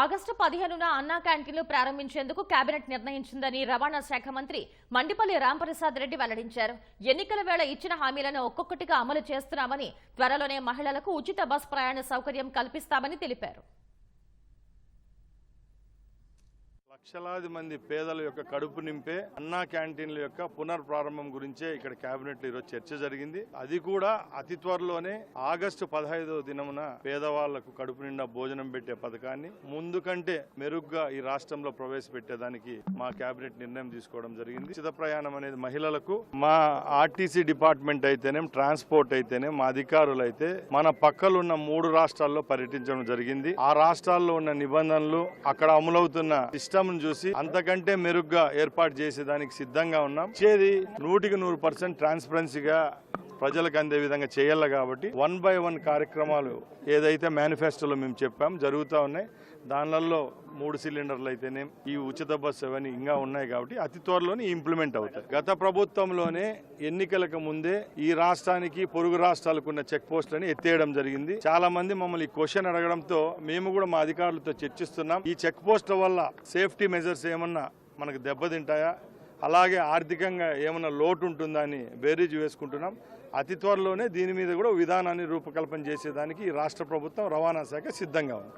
August పదిహేనున అన్నా క్యాంటీన్లు ప్రారంభించేందుకు కేబినెట్ నిర్ణయించిందని రవాణా శాఖ మంత్రి మండిపల్లి రాంప్రసాద్ రెడ్డి వెల్లడించారు. ఎన్నికల వేళ ఇచ్చిన హామీలను ఒక్కొక్కటిగా అమలు చేస్తున్నామని త్వరలోనే మహిళలకు ఉచిత బస్ ప్రయాణ సౌకర్యం కల్పిస్తామని తెలిపారు. లక్షలాది మంది పేదల యొక్క కడుపు నింపే అన్నా క్యాంటీన్ల యొక్క పునర్ప్రారంభం గురించే ఇక్కడ కేబినెట్లో ఈరోజు చర్చ జరిగింది. అది కూడా అతి త్వరలోనే ఆగస్టు పదహైదవ దినమున పేదవాళ్ళకు కడుపు నిండా భోజనం పెట్టే పథకాన్ని ముందు కంటే మెరుగ్గా ఈ రాష్ట్రంలో ప్రవేశపెట్టేదానికి మా కేబినెట్ నిర్ణయం తీసుకోవడం జరిగింది. చిత ప్రయాణం అనేది మహిళలకు మా ఆర్టీసీ డిపార్ట్మెంట్ అయితేనే ట్రాన్స్పోర్ట్ అయితేనే మా అధికారులు అయితే మన పక్కలున్న మూడు రాష్ట్రాల్లో పర్యటించడం జరిగింది. ఆ రాష్ట్రాల్లో ఉన్న నిబంధనలు అక్కడ అమలవుతున్న సిస్టమ్ చూసి అంతకంటే మెరుగ్గా ఏర్పాటు చేసేదానికి సిద్ధంగా ఉన్నాం. ఇచ్చేది నూటికి నూరు పర్సెంట్ ట్రాన్స్పరెన్సీగా ప్రజలకు అందే విధంగా చేయాలి కాబట్టి వన్ బై వన్ కార్యక్రమాలు ఏదైతే మేనిఫెస్టోలో మేము చెప్పాం జరుగుతూ ఉన్నాయి. దానిలలో మూడు సిలిండర్లు అయితేనే ఈ ఉచిత బస్సు అవన్నీ ఇంకా ఉన్నాయి కాబట్టి అతి త్వరలోనే ఇంప్లిమెంట్ అవుతాయి. గత ప్రభుత్వంలోనే ఎన్నికలకు ముందే ఈ రాష్ట్రానికి పొరుగు రాష్ట్రాలకు ఉన్న చెక్ పోస్టులని ఎత్తేయడం జరిగింది. చాలా మంది మమ్మల్ని క్వశ్చన్ అడగడంతో మేము కూడా మా అధికారులతో చర్చిస్తున్నాం. ఈ చెక్ పోస్టుల వల్ల సేఫ్టీ మెజర్స్ ఏమన్నా మనకు దెబ్బతింటాయా? అలాగే ఆర్థికంగా ఏమైనా లోటు ఉంటుందా అని బేరీజ్ వేసుకుంటున్నాం. అతి త్వరలోనే దీని మీద కూడా విధానాన్ని రూపకల్పన చేసేదానికి రాష్ట్ర ప్రభుత్వం రవాణా శాఖ సిద్ధంగా ఉంది.